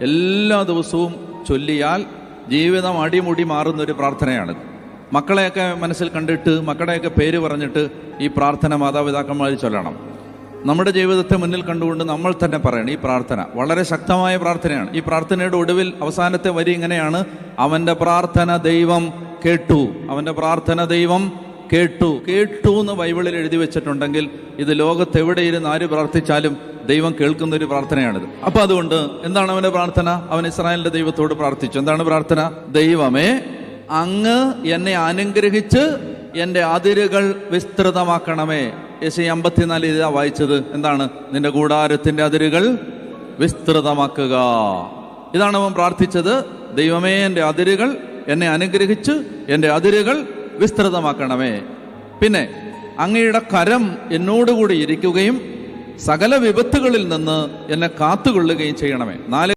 എല്ലാ ദിവസവും ചൊല്ലിയാൽ ജീവിതം അടിമുടി മാറുന്ന ഒരു പ്രാർത്ഥനയാണ്. മക്കളെയൊക്കെ മനസ്സിൽ കണ്ടിട്ട് മക്കളുടെയൊക്കെ പേര് പറഞ്ഞിട്ട് ഈ പ്രാർത്ഥന മാതാപിതാക്കന്മാർ ചൊല്ലണം. നമ്മുടെ ജീവിതത്തെ മുന്നിൽ കണ്ടുകൊണ്ട് നമ്മൾ തന്നെ പറയണം ഈ പ്രാർത്ഥന. വളരെ ശക്തമായ പ്രാർത്ഥനയാണ്. ഈ പ്രാർത്ഥനയുടെ ഒടുവിൽ അവസാനത്തെ വരി ഇങ്ങനെയാണ്. അവന്റെ പ്രാർത്ഥന ദൈവം കേട്ടു. അവന്റെ പ്രാർത്ഥന ദൈവം കേട്ടു. കേട്ടു എന്ന് ബൈബിളിൽ എഴുതി വെച്ചിട്ടുണ്ടെങ്കിൽ ഇത് ലോകത്ത് എവിടെ ഇരുന്ന് ആര് പ്രാർത്ഥിച്ചാലും ദൈവം കേൾക്കുന്ന ഒരു പ്രാർത്ഥനയാണിത്. അപ്പൊ അതുകൊണ്ട് എന്താണ് അവന്റെ പ്രാർത്ഥന? അവൻ ഇസ്രായേലിന്റെ ദൈവത്തോട് പ്രാർത്ഥിച്ചു. എന്താണ് പ്രാർത്ഥന? ദൈവമേ അങ്ങ് എന്നെ അനുഗ്രഹിച്ച് എന്റെ അതിരുകൾ വിസ്തൃതമാക്കണമേ. യേശു അമ്പത്തിനാല് ഇതാ വായിച്ചത്. എന്താണ്? നിന്റെ കൂടാരത്തിന്റെ അതിരുകൾ വിസ്തൃതമാക്കുക. ഇതാണ് അവൻ പ്രാർത്ഥിച്ചത്. ദൈവമേ എന്റെ അതിരുകൾ എന്നെ അനുഗ്രഹിച്ച് എന്റെ അതിരുകൾ വിസ്തൃതമാക്കണമേ. പിന്നെ അങ്ങയുടെ കരം എന്നോടുകൂടി ഇരിക്കുകയും സകല വിപത്തുകളിൽ നിന്ന് എന്നെ കാത്തുകൊള്ളുകയും ചെയ്യണമേ. നാല്